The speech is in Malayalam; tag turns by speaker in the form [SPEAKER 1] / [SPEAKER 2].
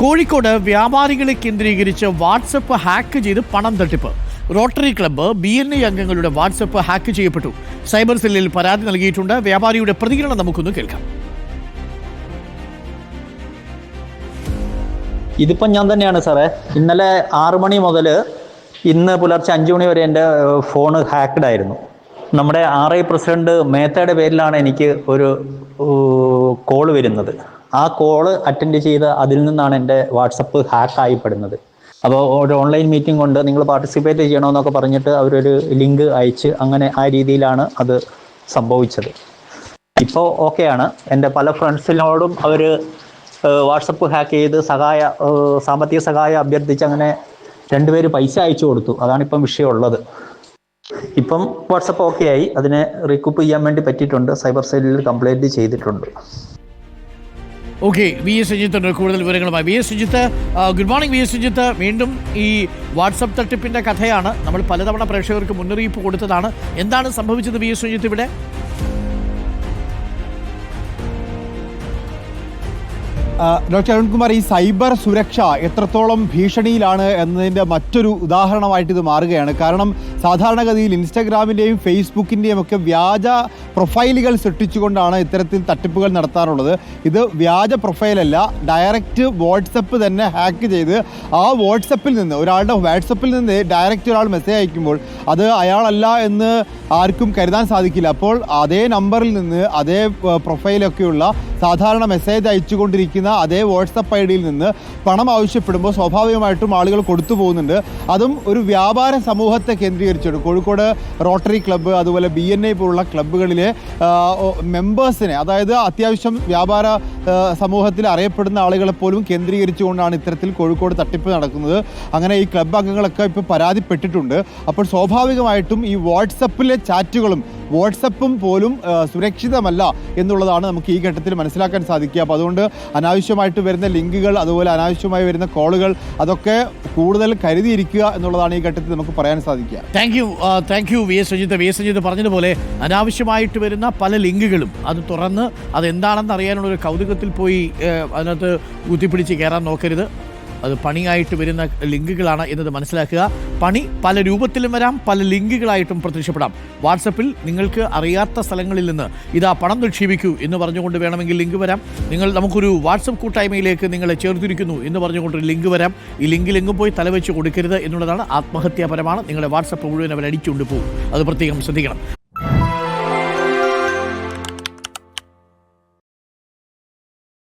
[SPEAKER 1] കോഴിക്കോട് വ്യാപാരികളെ കേന്ദ്രീകരിച്ച് വാട്സപ്പ് ഹാക്ക് ചെയ്ത് പണം തട്ടിപ്പ്. Rotary club B N I അംഗങ്ങളുടെ വാട്സപ്പ് ഹാക്ക് ചെയ്യപ്പെട്ടു. സൈബർ സെല്ലിൽ പരാതി നൽകിയിട്ടുണ്ട്. വ്യാപാരിയുടെ പ്രതികരണം നമുക്കൊന്ന് കേൾക്കാം.
[SPEAKER 2] ഇതിപ്പം ഞാൻ തന്നെയാണ് സാറേ. ഇന്നലെ ആറു മണി മുതൽ ഇന്ന് പുലർച്ചെ അഞ്ചു മണി വരെ എന്റെ ഫോണ് ഹാക്ക്ഡ് ആയിരുന്നു. നമ്മുടെ ആർ ഐ പ്രസിഡന്റ് മേത്തയുടെ പേരിലാണ് എനിക്ക് ഒരു കോൾ വരുന്നത്. ആ കോൾ അറ്റൻഡ് ചെയ്ത് അതിൽ നിന്നാണ് എന്റെ വാട്സപ്പ് ഹാക്ക് ആയിപ്പെടുന്നത് അപ്പോൾ ഒരു ഓൺലൈൻ മീറ്റിംഗ് കൊണ്ട് നിങ്ങൾ പാർട്ടിസിപ്പേറ്റ് ചെയ്യണമെന്നൊക്കെ പറഞ്ഞിട്ട് അവരൊരു ലിങ്ക് അയച്ച് അങ്ങനെ ആ രീതിയിലാണ് അത് സംഭവിച്ചത്. ഇപ്പോൾ ഓക്കെയാണ്. എന്റെ പല ഫ്രണ്ട്സിനോടും അവർ വാട്സപ്പ് ഹാക്ക് ചെയ്ത് സഹായ സാമ്പത്തിക സഹായം അഭ്യർത്ഥിച്ച് അങ്ങനെ രണ്ടുപേര് പൈസ അയച്ചു കൊടുത്തു. അതാണ് ഇപ്പം വിഷയമുള്ളത്. ഇപ്പം വാട്സപ്പ് ഓക്കെ ആയി അതിനെ റീകൂപ്പ് ചെയ്യാൻ വേണ്ടി പറ്റിയിട്ടുണ്ട്. സൈബർ സെല്ലിൽ കംപ്ലൈന്റ് ചെയ്തിട്ടുണ്ട്.
[SPEAKER 1] ഓക്കെ വി എസ് സുജിത്തുണ്ട് കൂടുതൽ വിവരങ്ങളുമായി. V S Sujith good morning V S Sujith വീണ്ടും ഈ വാട്സപ്പ് തട്ടിപ്പിന്റെ കഥയാണ്. നമ്മൾ പലതവണ പ്രേക്ഷകർക്ക് മുന്നറിയിപ്പ് കൊടുത്തതാണ്. എന്താണ് സംഭവിച്ചത് വി എസ് സുജിത്ത് ഇവിടെ?
[SPEAKER 3] ഡോക്ടർ അരുൺകുമാർ ഈ സൈബർ സുരക്ഷ എത്രത്തോളം ഭീഷണിയിലാണ് എന്നതിന്റെ മറ്റൊരു ഉദാഹരണമായിട്ട് ഇത് മാറുകയാണ്. കാരണം സാധാരണഗതിയിൽ ഇൻസ്റ്റാഗ്രാമിന്റെയും ഫേസ്ബുക്കിന്റെയും ഒക്കെ വ്യാജ പ്രൊഫൈലുകൾ സൃഷ്ടിച്ചുകൊണ്ടാണ് ഇത്തരത്തിൽ തട്ടിപ്പുകൾ നടത്താറുള്ളത്. ഇത് വ്യാജ പ്രൊഫൈലല്ല ഡയറക്റ്റ് വാട്സപ്പ് തന്നെ ഹാക്ക് ചെയ്ത് ആ വാട്സപ്പിൽ നിന്ന് ഒരാളുടെ വാട്സപ്പിൽ നിന്ന് ഡയറക്റ്റ് ഒരാൾ മെസ്സേജ് അയക്കുമ്പോൾ അത് അയാളല്ല എന്ന് ആർക്കും കരുതാൻ സാധിക്കില്ല. അപ്പോൾ അതേ നമ്പറിൽ നിന്ന് അതേ പ്രൊഫൈലൊക്കെയുള്ള സാധാരണ മെസ്സേജ് അയച്ചുകൊണ്ടിരിക്കുന്ന അതേ വാട്സപ്പ് ഐ ഡിയിൽ നിന്ന് പണം ആവശ്യപ്പെടുമ്പോൾ സ്വാഭാവികമായിട്ടും ആളുകൾ കൊടുത്തു പോകുന്നുണ്ട്. അതും ഒരു വ്യാപാര സമൂഹത്തെ കേന്ദ്രീകരിച്ചുകൊണ്ട്. കോഴിക്കോട് റോട്ടറി ക്ലബ്ബ് അതുപോലെ ബി എൻ പോലുള്ള ക്ലബ്ബുകളിലെ മെമ്പേഴ്സിനെ അതായത് അത്യാവശ്യം വ്യാപാര സമൂഹത്തിൽ അറിയപ്പെടുന്ന ആളുകളെ പോലും കേന്ദ്രീകരിച്ചുകൊണ്ടാണ് ഇത്തരത്തിൽ കോഴിക്കോട് തട്ടിപ്പ് നടക്കുന്നത്. അങ്ങനെ ഈ ക്ലബ് അംഗങ്ങളൊക്കെ ഇപ്പോൾ പരാതിപ്പെട്ടിട്ടുണ്ട്. അപ്പോൾ സ്വാഭാവികമായിട്ടും ഈ വാട്സപ്പിലെ ചാറ്റുകളും വാട്സപ്പും പോലും സുരക്ഷിതമല്ല എന്നുള്ളതാണ് നമുക്ക് ഈ ഘട്ടത്തിൽ മനസ്സിലാക്കാൻ സാധിക്കുക. അപ്പോൾ അതുകൊണ്ട് അനാവശ്യമായിട്ട് വരുന്ന ലിങ്കുകൾ അതുപോലെ അനാവശ്യമായി വരുന്ന കോളുകൾ അതൊക്കെ കൂടുതൽ കരുതിയിരിക്കുക എന്നുള്ളതാണ് ഈ ഘട്ടത്തിൽ നമുക്ക് പറയാൻ സാധിക്കുക.
[SPEAKER 1] Thank you thank you V S Sujith V S Sujith പറഞ്ഞതുപോലെ അനാവശ്യമായിട്ട് വരുന്ന പല ലിങ്കുകളും അത് തുറന്ന് അതെന്താണെന്ന് അറിയാനുള്ള ഒരു കൗതുകത്തിൽ പോയി അതിനകത്ത് കുത്തിപ്പിടിച്ച് കയറാൻ നോക്കരുത്. അത് പണിയായിട്ട് വരുന്ന ലിങ്കുകളാണ് എന്നത് മനസ്സിലാക്കുക. പണി പല രൂപത്തിലും വരാം പല ലിങ്കുകളായിട്ടും പ്രത്യക്ഷപ്പെടാം. വാട്സപ്പിൽ നിങ്ങൾക്ക് അറിയാത്ത സ്ഥലങ്ങളിൽ നിന്ന് ഇതാ പണം നിക്ഷേപിക്കൂ എന്ന് പറഞ്ഞുകൊണ്ട് വേണമെങ്കിൽ ലിങ്ക് വരാം. നിങ്ങൾ നമുക്കൊരു വാട്സപ്പ് കൂട്ടായ്മയിലേക്ക് നിങ്ങളെ ചേർത്തിരിക്കുന്നു എന്ന് പറഞ്ഞുകൊണ്ട് ഒരു ലിങ്ക് വരാം. ഈ ലിങ്കിൽ എങ്ങും പോയി തലവെച്ച് കൊടുക്കരുത് എന്നുള്ളതാണ് ആത്മഹത്യാപരമാണ്. നിങ്ങളുടെ വാട്സപ്പ് മുഴുവൻ അവർ അടിച്ചുകൊണ്ട് പോകും. അത് പ്രത്യേകം ശ്രദ്ധിക്കണം.